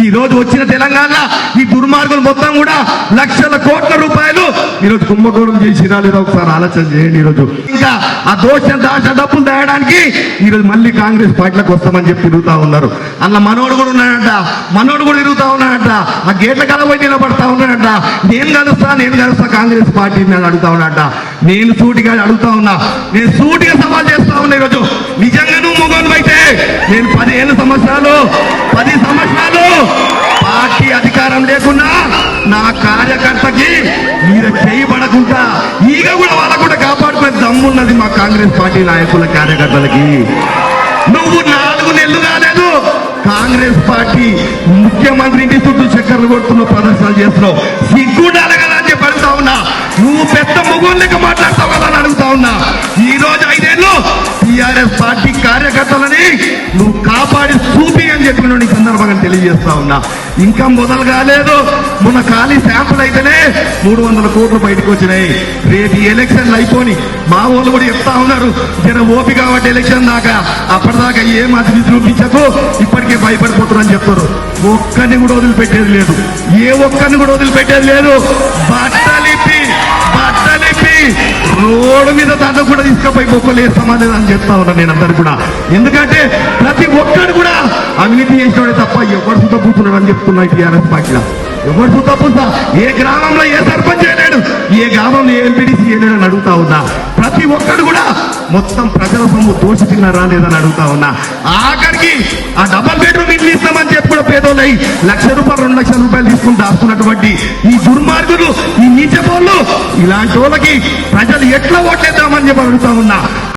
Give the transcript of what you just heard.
ఈ రోజు వచ్చిన తెలంగాణ ఈ దుర్మార్గులు మొత్తం కూడా లక్షల కోట్ల రూపాయలు ఈ రోజు కుంభకోణం చేసినా లేదా ఒకసారి ఆలోచన చేయండి ఈ రోజు ఇంకా ఆ దోష దాష డబ్బులు తేయడానికి ఈ రోజు మళ్ళీ కాంగ్రెస్ పార్టీలకు వస్తామని చెప్పి తిరుగుతా ఉన్నారు. అన్న మనోడు కూడా ఉన్నాడంట మనోడు కూడా తిరుగుతా ఉన్నాడంట ఆ గేట్ల కలబోయి నిలబడతా ఉన్నాడంట. నేను కలుస్తా నేను కలుస్తా కాంగ్రెస్ పార్టీని నేను అడుగుతా ఉన్నాడంట. నేను సూటిగా అడుగుతా ఉన్నా నేను సూటిగా సవాల్ చేస్తా ఉన్నా ఈరోజు. నిజంగా నువ్వు మొగోను అయితే నేను పదిహేను సంవత్సరాలు పది సంవత్సరాలు అధికారం లేకున్నా నా కార్యకర్తకి మీరు చేయబడకుండా ఈగ కూడా వాళ్ళ కూడా కాపాడుకునే దమ్మున్నది మా కాంగ్రెస్ పార్టీ నాయకుల కార్యకర్తలకి. నువ్వు నాలుగు నెలలు కాలేదు కాంగ్రెస్ పార్టీ ముఖ్యమంత్రి ఇంటి చుట్టూ చక్కర్లు కొడుతున్నావు ప్రదర్శనలు చేస్తున్నావు. సిగ్గుండాలి కదా అని చెప్పి అడుగుతా ఉన్నా. నువ్వు పెద్ద మొగోళ్ళకి మాట్లాడతావు కదా అని అడుగుతా ఉన్నా. ఈ రోజు ఐదేళ్ళు టిఆర్ఎస్ పార్టీ కార్యకర్తలని నువ్వు కాపాడి చూపి అని చెప్పిన ఈ సందర్భంగా తెలియజేస్తా ఉన్నా. ఇంకా మొదలు కాలేదు. మొన్న ఖాళీ శాంపుల్ అయితేనే మూడు వందల కోట్లు బయటకు వచ్చినాయి. రేపు ఎలక్షన్లు అయిపోని మా వాళ్ళు కూడా చెప్తా ఉన్నారు. జర ఓపి కాబట్టి ఎలక్షన్ దాకా అప్పటిదాకా ఏం అతిథి చూపించకు. ఇప్పటికే భయపడిపోతున్నారని చెప్తారు. ఒక్కరిని కూడా వదిలిపెట్టేది లేదు. ఏ ఒక్కరిని కూడా వదిలిపెట్టేది లేదు. బట్టలిపి బట్టలిపి రోడ్డు మీద దండ కూడా తీసుకుపోయి బొక్కలు వేస్తామా అని చెప్తా ఉన్నా నేను అందరు కూడా. ఎందుకంటే ప్రతి ఒక్కరు కూడా అవినీతి చేసినోడే తప్ప ఎవరు సుత చెప్తున్నా టీఆర్ఎస్ పార్టీలో ఎవరు సుత ఏ గ్రామంలో ఏ సర్పంచ్ చేయలేడు ఏ గ్రామంలో ఏ ఎంపీడీసీ చేయలేడు అని అడుగుతా ఉన్నా. ప్రతి ఒక్కడు కూడా మొత్తం ప్రజల సొమ్ము దోషి తిన్నారా లేదని అడుగుతా ఉన్నా. ఆఖరికి ఆ డబల్ బెడ్రూమ్ ఇల్లు ఇస్తామని చెప్పి కూడా పేదోళ్ళై లక్ష రూపాయలు రెండు లక్షల రూపాయలు తీసుకుని దాస్తున్నటువంటి ఈ దుర్మార్గులు ఈ నీచపోళ్ళు ఇలాంటి వాళ్ళకి ప్రజలు ఎట్లా ఓట్లేద్దామని చెప్పి అడుగుతా ఉన్నా.